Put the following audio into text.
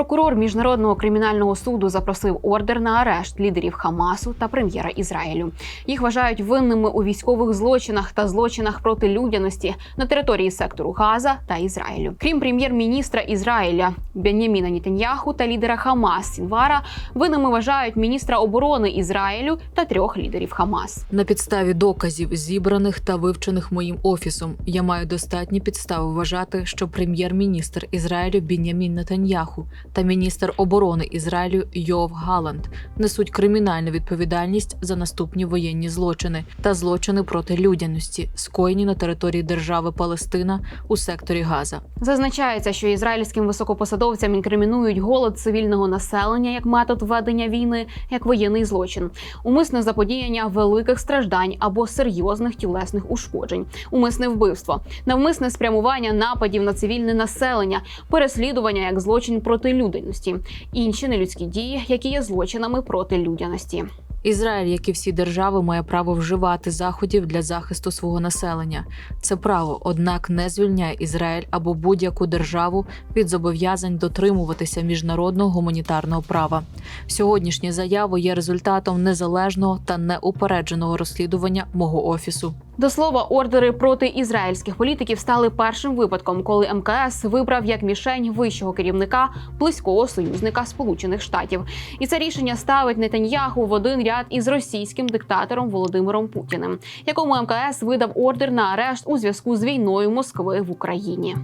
Прокурор міжнародного кримінального суду запросив ордер на арешт лідерів Хамасу та прем'єра Ізраїлю. Їх вважають винними у військових злочинах та злочинах проти людяності на території сектору Газа та Ізраїлю. Крім прем'єр-міністра Ізраїля Беняміна Нітаньяху та лідера Хамас Сінвара, винними вважають міністра оборони Ізраїлю та трьох лідерів Хамас. На підставі доказів, зібраних та вивчених моїм офісом, я маю достатні підстави вважати, що прем'єр-міністр Ізраїлю Бінямін Нетаньяху та міністр оборони Ізраїлю Йов Галанд несуть кримінальну відповідальність за наступні воєнні злочини та злочини проти людяності, скоєні на території держави Палестина у секторі Газа. Зазначається, що ізраїльським високопосадовцям інкримінують голод цивільного населення як метод ведення війни, як воєнний злочин, умисне заподіяння великих страждань або серйозних тілесних ушкоджень, умисне вбивство, навмисне спрямування нападів на цивільне населення, переслідування як злочин проти людяності, інші нелюдські дії, які є злочинами проти людяності. Ізраїль, як і всі держави, має право вживати заходів для захисту свого населення. Це право, однак, не звільняє Ізраїль або будь-яку державу від зобов'язань дотримуватися міжнародного гуманітарного права. Сьогоднішні заяви є результатом незалежного та неупередженого розслідування мого офісу. До слова, ордери проти ізраїльських політиків стали першим випадком, коли МКС вибрав як мішень вищого керівника близького союзника Сполучених Штатів. І це рішення ставить Нетаньяху в один ряд із російським диктатором Володимиром Путіним, якому МКС видав ордер на арешт у зв'язку з війною Москви в Україні.